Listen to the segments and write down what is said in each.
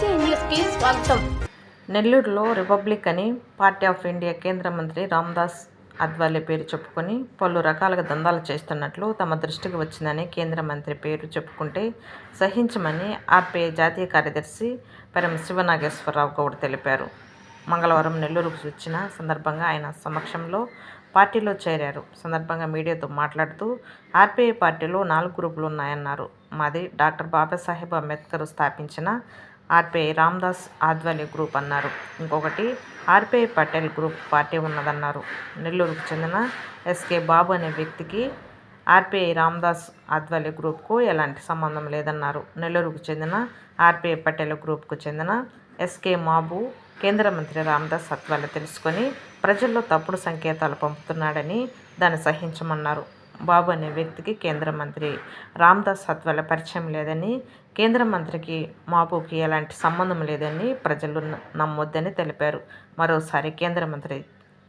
BC న్యూస్కి స్వాగతం. నెల్లూరులో రిపబ్లిక్ అని పార్టీ ఆఫ్ ఇండియా కేంద్ర మంత్రి రామ్దాస్ అద్వాలే పేరు చెప్పుకొని పలు రకాలుగా దందాలు చేస్తున్నట్లు తమ దృష్టికి వచ్చిందని కేంద్ర మంత్రి పేరు చెప్పుకుంటే సహించమని ఆర్పీఐ జాతీయ కార్యదర్శి పరం శివనాగేశ్వరరావు గౌడ్ తెలిపారు. మంగళవారం నెల్లూరుకు వచ్చిన సందర్భంగా ఆయన సమక్షంలో పార్టీలో చేరారు. సందర్భంగా మీడియాతో మాట్లాడుతూ ఆర్పీఐ పార్టీలో నాలుగు గ్రూపులు ఉన్నాయన్నారు. మాది డాక్టర్ బాబాసాహెబ్ అంబేద్కర్ స్థాపించిన ఆర్పీఐ రామ్దాస్ ఆద్వాలే గ్రూప్ అన్నారు. ఇంకొకటి R P I Patel group party ఉన్నదన్నారు. నెల్లూరుకు చెందిన ఎస్కే బాబు అనే వ్యక్తికి ఆర్పీఐ రామ్దాస్ ఆద్వాలే గ్రూప్కు ఎలాంటి సంబంధం లేదన్నారు. నెల్లూరుకు చెందిన ఆర్పీఐ పటేల్ గ్రూప్కు చెందిన ఎస్కే మాబు కేంద్ర మంత్రి రామ్దాస్ అద్వాలే తెలుసుకొని ప్రజల్లో తప్పుడు సంకేతాలు పంపుతున్నాడని దాన్ని సహించమన్నారు. బాబు అనే వ్యక్తికి కేంద్ర మంత్రి రామ్దాస్ అద్వాలే పరిచయం లేదని కేంద్ర మంత్రికి మాబుకి ఎలాంటి సంబంధం లేదని ప్రజలు న- నమ్మొద్దని తెలిపారు. మరోసారి కేంద్ర మంత్రి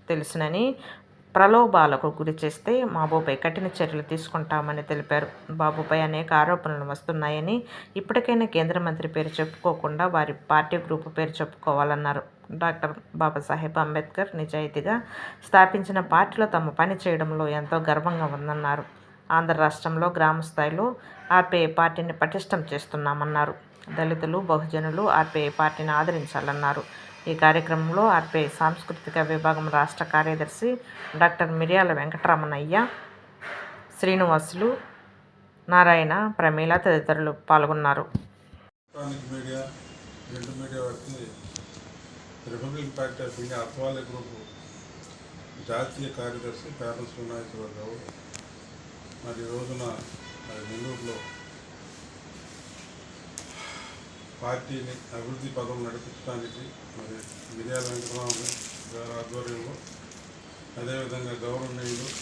తెలుసునని ప్రలోభాలకు గురి చేస్తే బాబుపై కఠిన చర్యలు తీసుకుంటామని తెలిపారు. బాబుపై అనేక ఆరోపణలు వస్తున్నాయని ఇప్పటికైనా కేంద్ర మంత్రి పేరు చెప్పుకోకుండా వారి పార్టీ గ్రూపు పేరు చెప్పుకోవాలన్నారు. డాక్టర్ బాబాసాహెబ్ అంబేద్కర్ నిజాయితీగా స్థాపించిన పార్టీలో తమ పని చేయడంలో ఎంతో గర్వంగా ఉందన్నారు. ఆంధ్ర రాష్ట్రంలో గ్రామ స్థాయిలో ఆర్పీఐ పార్టీని పటిష్టం చేస్తున్నామన్నారు. దళితులు బహుజనులు ఆర్పీఐ పార్టీని ఆదరించాలన్నారు. ఈ కార్యక్రమంలో ఆర్పీఐ సాంస్కృతిక విభాగం రాష్ట్ర కార్యదర్శి డాక్టర్ మిర్యాల వెంకటరమణయ్య శ్రీనివాసులు నారాయణ ప్రమీల తదితరులు పాల్గొన్నారు. Republic party of India Athawale group జాతీయ కార్యదర్శి పేపర్ వినాయక గౌడ్ మరి రోజున మరి నెల్లూరులో పార్టీని అభివృద్ధి పదం నడిపించడానికి మరి మిర్యాల వెంకటరామ గారి ఆధ్వర్యంలో అదేవిధంగా గవర్నమెంట్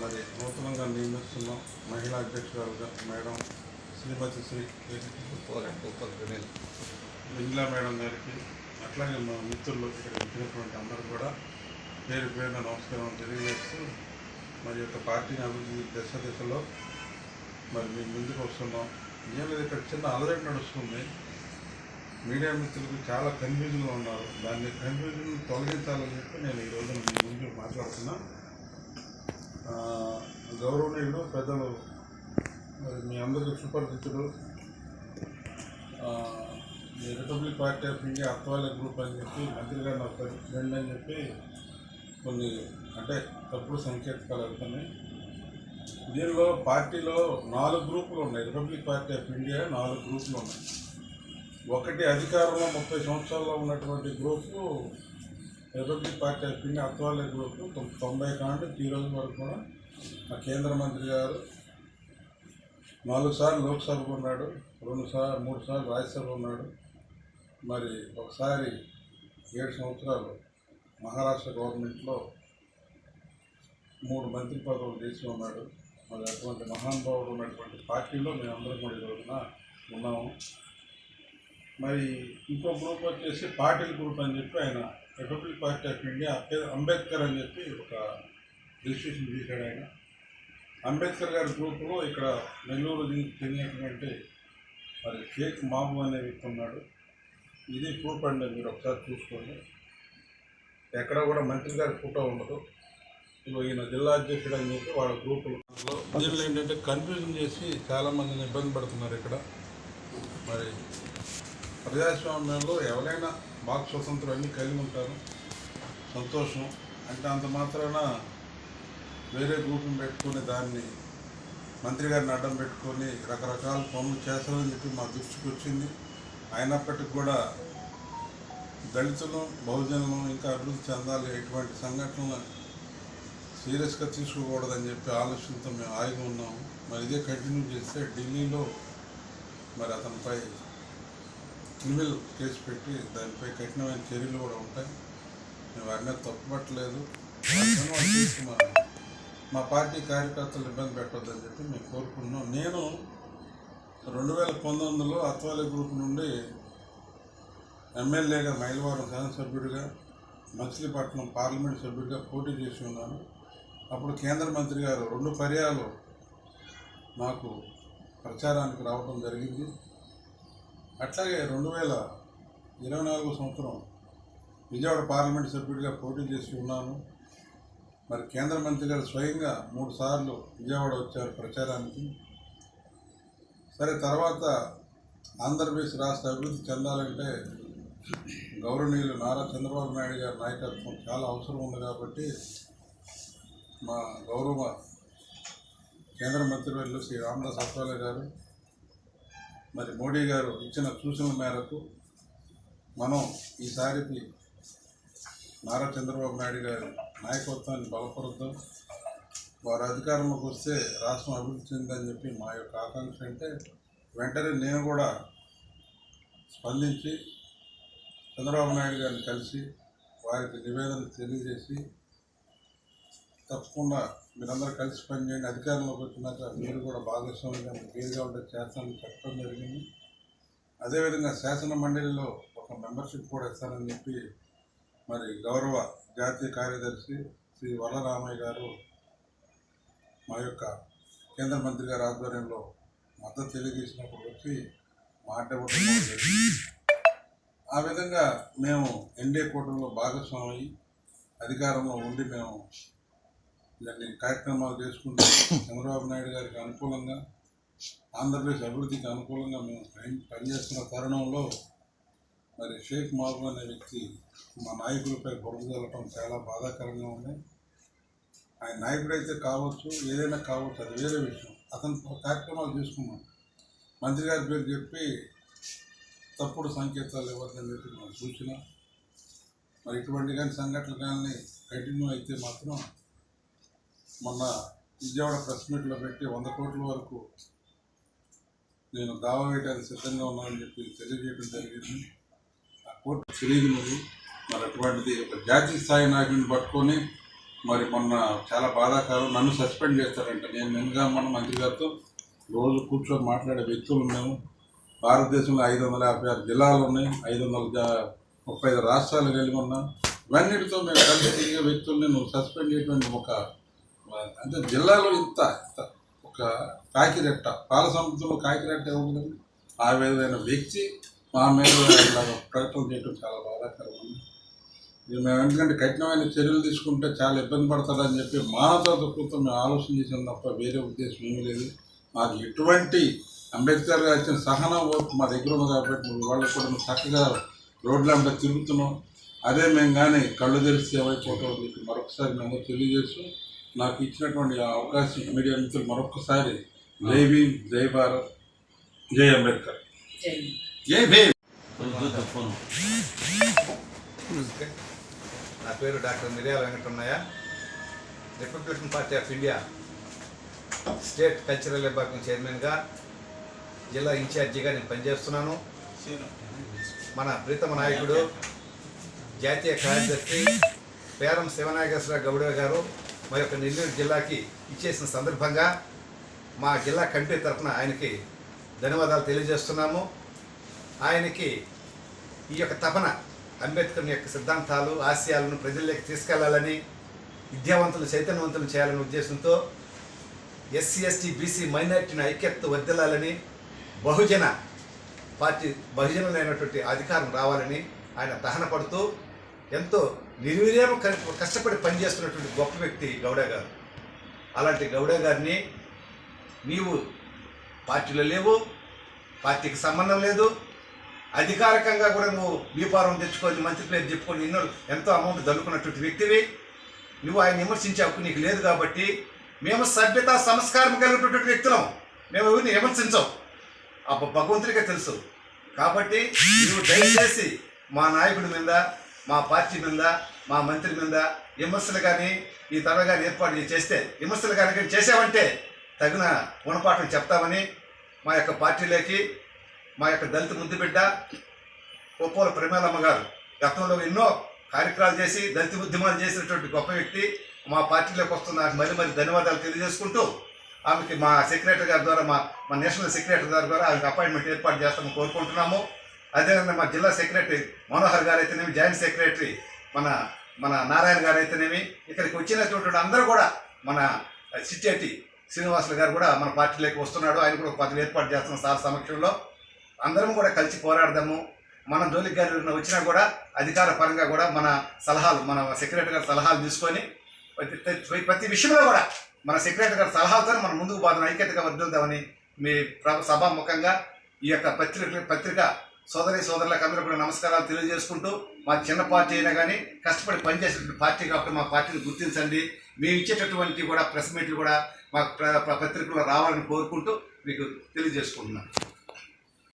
మరి నూతనంగా నియమిస్తున్న మహిళా అధ్యక్షురాలుగా మేడం శ్రీమతి శ్రీ వింగ్లా మేడం గారికి అట్లాగే మా మిత్రులు ఇక్కడ వచ్చినటువంటి అందరూ కూడా పేరు పేరున నమస్కారం తెలియజేస్తూ మరి యొక్క పార్టీని అభివృద్ధి దశ దిశలో మరి మేము ముందుకు వస్తున్నాం. ఏం లేదు ఇక్కడ చిన్న అలజడి నడుస్తుంది. మీడియా మిత్రులకు చాలా కన్ఫ్యూజన్లో ఉన్నారు. దాన్ని కన్ఫ్యూజన్ తొలగించాలని చెప్పి నేను ఈరోజు మీ ముందు మాట్లాడుతున్నా. ఆ, గౌరవనీయులు పెద్దలు మరి మీ అందరికీ సుపరిచితుడు republic party of India Athawale group అని చెప్పి మంత్రి గారు నాకు ఫ్రెండ్ అని చెప్పి కొన్ని అంటే తప్పుడు సంకేతాలు వెళ్తున్నాయి. దీనిలో పార్టీలో నాలుగు గ్రూపులు ఉన్నాయి. రిపబ్లిక్ పార్టీ ఆఫ్ ఇండియా నాలుగు గ్రూపులు ఉన్నాయి. ఒకటి అధికారంలో ముప్పై సంవత్సరాల్లో ఉన్నటువంటి group republic party of India Athawale group తొంభై కాండి ఈ రోజు వరకు కూడా మా కేంద్ర మంత్రి గారు నాలుగు సార్లు లోక్సభకు ఉన్నాడు రెండు సార్లు మూడు సార్లు రాజ్యసభ ఉన్నాడు. మరి ఒకసారి ఏడు సంవత్సరాలు మహారాష్ట్ర గవర్నమెంట్లో మూడు మంత్రి పదవులు చేసి ఉన్నాడు. మరి అటువంటి మహానుభావుడు ఉన్నటువంటి పార్టీలో మేమందరం కూడా ఈరోజున ఉన్నాము. మరి ఇంకో గ్రూప్ వచ్చేసి పాటిల్ గ్రూప్ అని చెప్పి ఆయన republic party of India Ambedkar అని చెప్పి ఒక రిజిస్ట్రేషన్ చేశాడు ఆయన. అంబేద్కర్ గారి గ్రూపులో ఇక్కడ నెల్లూరు దీనికి చెందినటువంటి మరి షేక్ మాబు అనే వ్యక్తి ఉన్నాడు. ఇది ప్రూఫ్ అండి మీరు ఒకసారి చూసుకోండి. ఎక్కడ కూడా మంత్రి గారి ఫోటో ఉండదు. ఈయన జిల్లా అధ్యక్షుడు అని చెప్పి వాళ్ళ గ్రూపులో. దీనిలో ఏంటంటే కన్ఫ్యూజన్ చేసి చాలా మందిని ఇబ్బంది పడుతున్నారు ఇక్కడ. మరి ప్రజాస్వామ్యంలో ఎవరైనా వాక్ స్వతంత్రం అన్నీ కలిగి ఉంటారు. సంతోషం. అంటే అంత మాత్రాన వేరే గ్రూపుని పెట్టుకొని దాన్ని మంత్రి గారిని అడ్డం పెట్టుకొని రకరకాల పనులు చేస్తారని చెప్పి మా దృష్టికి వచ్చింది. అయినప్పటికీ కూడా దళితులు బహుజనులు ఇంకా అభివృద్ధి చెందాలి ఎటువంటి సంఘటనలు సీరియస్గా తీసుకోకూడదని చెప్పి ఆలోచనతో మేము ఆగి ఉన్నాము. మరి ఇదే కంటిన్యూ చేస్తే ఢిల్లీలో మరి అతనిపై క్రిమినల్ కేసు పెట్టి దానిపై కఠినమైన చర్యలు కూడా ఉంటాయి. మేము వారి మీద తప్పుపట్టలేదు. వాళ్ళు మా పార్టీ కార్యకర్తలు ఇబ్బంది పెట్టొద్దని చెప్పి మేము కోరుకున్నాం నేను రెండు వేల పంతొమ్మిదిలో అత్వాలి గ్రూప్ నుండి ఎమ్మెల్యేగా మైలవరం శాసనసభ్యుడిగా మచిలీపట్నం పార్లమెంట్ సభ్యుడిగా పోటీ చేసి ఉన్నాను. అప్పుడు కేంద్ర మంత్రి గారు రెండు పర్యాలు నాకు ప్రచారానికి రావడం జరిగింది. అట్లాగే రెండు వేల ఇరవై నాలుగు సంవత్సరం విజయవాడ పార్లమెంట్ సభ్యుడిగా పోటీ చేసి ఉన్నాను. మరి కేంద్ర మంత్రి గారు స్వయంగా మూడు సార్లు విజయవాడ వచ్చారు ప్రచారానికి. సరే తర్వాత ఆంధ్రప్రదేశ్ రాష్ట్ర అభివృద్ధి చెందాలంటే గౌరవనీయులు నారా చంద్రబాబు నాయుడు గారి నాయకత్వం చాలా అవసరం ఉంది కాబట్టి మా గౌరవ కేంద్ర మంత్రివర్యులు శ్రీ రామదాస్ అత్వాలే గారు మరి మోడీ గారు ఇచ్చిన సూచనల మేరకు మనం ఈసారికి నారా చంద్రబాబు నాయుడు గారి నాయకత్వాన్ని బలపరుద్దాం. వారు అధికారంలోకి వస్తే రాష్ట్రం అభివృద్ధి చెందని చెప్పి మా యొక్క ఆకాంక్ష అంటే వెంటనే నేను కూడా స్పందించి చంద్రబాబు నాయుడు గారిని కలిసి వారికి నివేదన తెలియజేసి తప్పకుండా మీరందరూ కలిసి పనిచేయండి. అధికారంలోకి వచ్చినాక మీరు కూడా భాగస్వామిగా వీలుగా ఉంటే చేస్తానని చెప్పడం జరిగింది. అదేవిధంగా శాసన మండలిలో ఒక మెంబర్షిప్ కూడా ఇస్తానని చెప్పి మరి గౌరవ జాతీయ కార్యదర్శి శ్రీ వరరామయ్య గారు మా యొక్క కేంద్ర మంత్రి గారి ఆధ్వర్యంలో మద్దతు తెలియజేసినప్పుడు వచ్చి మాట్లాడటం ఆ విధంగా మేము ఎన్డీఏ కూటమిలో భాగస్వామి అధికారంలో ఉండి మేము ఇలాంటి కార్యక్రమాలు చేసుకుంటూ చంద్రబాబు నాయుడు గారికి అనుకూలంగా ఆంధ్రప్రదేశ్ అభివృద్ధికి అనుకూలంగా మేము పనిచేస్తున్న తరుణంలో మరి షేక్ మహబూబ్ అనే వ్యక్తి మా నాయకులపై బురద జల్లటం చాలా బాధాకరంగా ఉంది. ఆయన నాయకుడైతే కావచ్చు ఏదైనా కావచ్చు అది వేరే విషయం. అతను కార్యక్రమాలు చేసుకున్నాం మంత్రి గారి పేరు చెప్పి తప్పుడు సంకేతాలు ఇవ్వద్దని చెప్పి మన సూచన మరి ఇటువంటి కానీ సంఘటనలు కానీ కంటిన్యూ అయితే మాత్రం మొన్న విజయవాడ ప్రెస్ మీట్లో పెట్టి వంద కోట్ల వరకు నేను దావా వేయడానికి సిద్ధంగా ఉన్నానని చెప్పి తెలియజేయడం జరిగింది. ఆ కోర్టు తెలియదు మరి. మరి అటువంటిది ఒక జాతీయ స్థాయి నాయకుడిని పట్టుకొని మరి మొన్న చాలా బాధాకరం. నన్ను సస్పెండ్ చేస్తారంట. నేను నిన్నగా మన మంత్రి గారితో రోజు కూర్చొని మాట్లాడే వ్యక్తులు మేము. భారతదేశంలో ఐదు వందల యాభై ఆరు జిల్లాలు ఉన్నాయి. ఐదు వందల ముప్పై ఐదు రాష్ట్రాలు కలిగి ఉన్నాం. ఇవన్నిటితో మేము కలిసి తిరిగే వ్యక్తుల్ని నువ్వు సస్పెండ్ చేయడం ఒక అంటే జిల్లాలో ఇంత ఇంత ఒక కాకిరెట్ట పాల సముద్రంలో కాకిరెట్ట ఏముంటుంది ఆ విధమైన వ్యక్తి మా మీద ప్రకటన చేయడం చాలా బాధాకరం ఉంది ఇది మేము ఎందుకంటే కఠినమైన చర్యలు తీసుకుంటే చాలా ఇబ్బంది పడతాడని చెప్పి మానవతా దృక్పథంతో మేము ఆలోచన చేసాం తప్ప వేరే ఉద్దేశం ఏమీ లేదు. మాకు ఎటువంటి అంబేద్కర్ గారు ఇచ్చిన సహనం మా దగ్గర ఉంది కాబట్టి వాళ్ళకి కూడా మేము చక్కగా రోడ్ల తిరుగుతున్నాం. అదే మేము కానీ కళ్ళు తెరిస్తే ఏమైపోతాం అని మరొకసారి మేము తెలియజేస్తూ నాకు ఇచ్చినటువంటి ఆ అవకాశం మీడియా మిత్రులు మరొకసారి జై భీమ్ జై భారత్ జై అంబేద్కర్. జై భీమ్. నా పేరు doctor Miryala Venkataramanaiah. Republican party of India state cultural విభాగం చైర్మన్గా జిల్లా ఇన్ఛార్జిగా నేను పనిచేస్తున్నాను. మన ప్రీతమ నాయకుడు జాతీయ కార్యదర్శి పేరం శివనాగేశ్వర గౌడ గారు మా యొక్క నెల్లూరు జిల్లాకి ఇచ్చేసిన సందర్భంగా మా జిల్లా కమిటీ తరఫున ఆయనకి ధన్యవాదాలు తెలియజేస్తున్నాము. ఆయనకి ఈ యొక్క తపన అంబేద్కర్ యొక్క సిద్ధాంతాలు ఆశయాలను ప్రజల్లోకి తీసుకెళ్ళాలని విద్యావంతులు చైతన్యవంతులు చేయాలనే ఉద్దేశంతో ఎస్సీ ఎస్టీ బీసీ మైనార్టీని ఐక్యత వర్దిల్లాలని బహుజన పార్టీ బహుజనులైనటువంటి అధికారం రావాలని ఆయన దహన పడుతూ ఎంతో నిర్వీర్యం కష్టపడి పనిచేస్తున్నటువంటి గొప్ప వ్యక్తి గౌడ గారు. అలాంటి గౌడ గారిని నీవు పార్టీలో లేవు పార్టీకి సంబంధం లేదు అధికారికంగా కూడా నువ్వు బీపారం తెచ్చుకొని మంత్రి పేరు చెప్పుకొని ఎన్నో ఎంతో అమౌంట్ దల్లుకున్నటువంటి వ్యక్తివి. నువ్వు ఆయన విమర్శించే హక్కు నీకు లేదు కాబట్టి మేము సభ్యత సంస్కారం కలిగినటువంటి వ్యక్తులం. మేము ఎవరిని విమర్శించం. ఆ భగవంతుడికే తెలుసు. కాబట్టి నువ్వు దయచేసి మా నాయకుడి మీద మా పార్టీ మీద మా మంత్రి మీద విమర్శలు కానీ ఈ తర కానీ ఏర్పాటు చేస్తే విమర్శలు కానీ చేసామంటే తగిన గుణపాఠం చెప్తామని మా యొక్క పార్టీలోకి మా యొక్క దళిత ముద్దు బిడ్డ ఒప్పోల ప్రమేలమ్మ గారు గతంలో ఎన్నో కార్యక్రమాలు చేసి దళిత ఉద్యమాలు చేసినటువంటి గొప్ప వ్యక్తి. మా పార్టీలోకి వస్తున్న మరి మరి ధన్యవాదాలు తెలియజేసుకుంటూ ఆమెకి మా సెక్రటరీ గారి ద్వారా మా మా నేషనల్ సెక్రటరీ గారి ద్వారా ఆమెకి అపాయింట్మెంట్ ఏర్పాటు చేస్తామని కోరుకుంటున్నాము. అదేవిధంగా మా జిల్లా సెక్రటరీ మనోహర్ గారు అయితేనేమి జాయింట్ సెక్రటరీ మన మన నారాయణ గారు అయితేనేమి ఇక్కడికి వచ్చినటువంటి అందరూ కూడా మన సిట్టేటి శ్రీనివాసులు గారు కూడా మన పార్టీలోకి వస్తున్నాడు. ఆయన కూడా ఒక పదవి ఏర్పాటు చేస్తున్నాం సార్ సమక్షంలో. అందరం కూడా కలిసి పోరాడదాము. మన జోలికి గారు వచ్చినా కూడా అధికార పరంగా కూడా మన సలహాలు మన సెక్రటరీ గారి సలహాలు తీసుకొని ప్రతి ప్రతి- విషయంలో కూడా మన సెక్రటరీ గారి సలహాలతో మనం ముందుకు పోదాం ఐక్యతగా వర్దిద్దామని మీ ప్ర- సభాముఖంగా ఈ యొక్క పత్రిక పత్రిక సోదరి సోదరులకు అందరూ కూడా నమస్కారాలు తెలియజేసుకుంటూ మా చిన్న పార్టీ అయినా కానీ కష్టపడి పనిచేసేటువంటి పార్టీ కాబట్టి మా పార్టీని గుర్తించండి. మేము ఇచ్చేటటువంటి కూడా ప్రెస్ మీట్లు కూడా మా పత్రికలో రావాలని కోరుకుంటూ మీకు తెలియజేసుకుంటున్నాను.